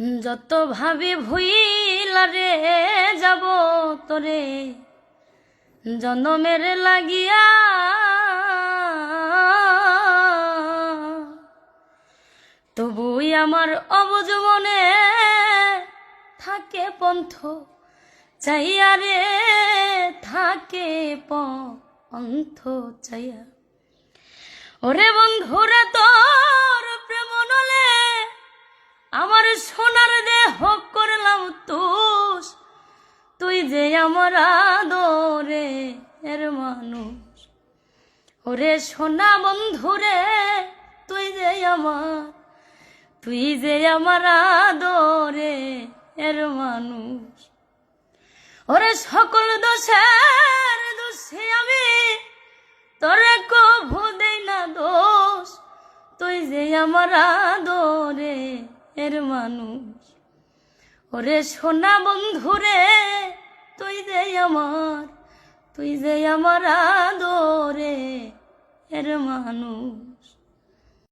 যত ভাবি ভুইলা রে, যাব তোরে। জনমের লাগিয়া তবুই আমার অবুজ মনে থাকে পন্থ, চাইয়া রে থাকে পন্থ চাইয়া। ওরে বন্ধুরা যে আমার আদরে এর মানুষ। ওরে সোনা বন্ধুরে তুই যে আমার, তুই যে আমার আদরে এর মানুষ। ওরে সকল দোষের দোষে আমি, তোরে কভু দেই না দোষ। তুই যে আমার আদরে এর মানুষ। ওরে সোনা বন্ধুরে তুই যে আমার তুই যে আমার আদরে এর মানুষ।